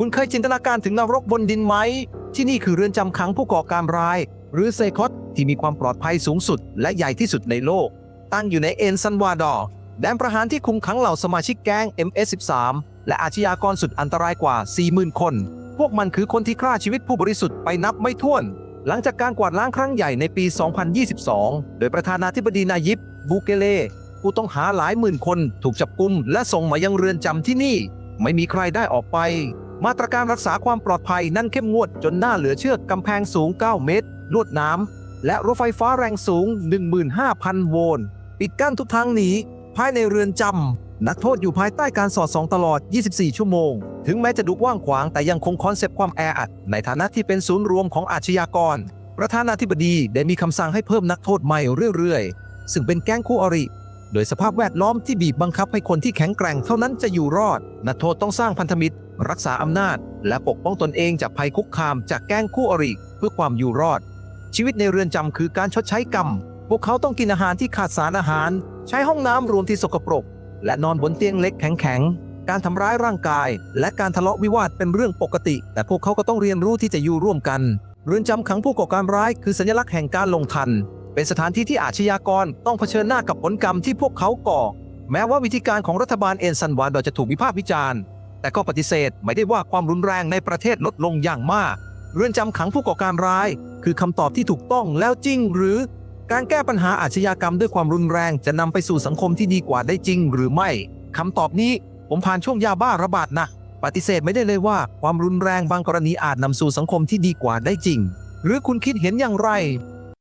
คุณเคยจินตนาการถึงนรกบนดินไหม ที่นี่คือเรือนจำขังผู้ก่อการร้าย หรือเซคอตที่มีความปลอดภัยสูงสุด และใหญ่ที่สุดในโลก ตั้งอยู่ในเอ็นซันวาดอร์แดนประหารที่คุมขังเหล่าสมาชิกแก๊ง MS13 และอาชญากรสุดอันตรายกว่า 40,000 คน พวกมันคือคนที่ฆ่าชีวิตผู้บริสุทธิ์ไปนับไม่ถ้วน หลังจากการกวาดล้างครั้งใหญ่ในปี 2022 โดยประธานาธิบดีนายิบบูเกเลผู้ต้องหาหลายหมื่นคนถูกจับกุมและส่งมายังเรือนจำที่นี่ ไม่มีใครได้ออกไป มาตรการรักษาความปลอดภัยนั่นเข้มงวดจนน่าเหลือเชื่อกำแพงสูง 9 เมตร ลวดน้ำ และรถไฟฟ้าแรงสูง 15,000 โวลต์ ปิดกั้นทุกทางหนี ภายในเรือนจำ นักโทษอยู่ภายใต้การสอดส่องตลอด 24 ชั่วโมง ถึงแม้จะดูกว้างขวางแต่ยังคงคอนเซปต์ความแออัด ในฐานะที่เป็นศูนย์รวมของอาชญากร ประธานาธิบดีได้มีคำสั่งให้เพิ่มนักโทษใหม่เรื่อยๆ ซึ่งเป็นแก๊งคู่อริ โดยสภาพแวดล้อมที่บีบบังคับให้คนที่แข็งแกร่งเท่านั้นจะอยู่รอด นักโทษต้องสร้างพันธมิตร รักษาอำนาจ และปกป้องตนเองจากภัยคุกคามจากแก๊งคู่อริเพื่อความอยู่รอด ชีวิตในเรือนจำคือการชดใช้กรรม พวกเขาต้องกินอาหารที่ขาดสารอาหาร ใช้ห้องน้ำรวมที่สกปรก และนอนบนเตียงเล็กแข็งๆ การทำร้ายร่างกาย และการทะเลาะวิวาทเป็นเรื่องปกติ แต่พวกเขาก็ต้องเรียนรู้ที่จะอยู่ร่วมกัน เรือนจำขังผู้ก่อการร้ายคือสัญลักษณ์แห่งการลงทัน เป็นสถานที่ที่อาชญากรต้องเผชิญหน้ากับผลกรรมที่พวกเขาก่อ แม้ว่าวิธีการของรัฐบาลเอ็นซันวาดอร์จะถูกวิพากษ์วิจารณ์ แต่ก็ปฏิเสธไม่ได้ว่าความรุนแรงในประเทศลดลงอย่างมาก เรือนจำขังผู้ก่อการร้าย คือคำตอบที่ถูกต้องแล้วจริงหรือ การแก้ปัญหาอาชญากรรมด้วยความรุนแรงจะนำไปสู่สังคมที่ดีกว่าได้จริงหรือไม่คำตอบนี้ผมผ่านช่วงยาบ้าระบาดนะปฏิเสธไม่ได้เลยว่าความรุนแรงบางกรณีอาจนำสู่สังคมที่ดีกว่าได้จริง หรือคุณคิดเห็นอย่างไร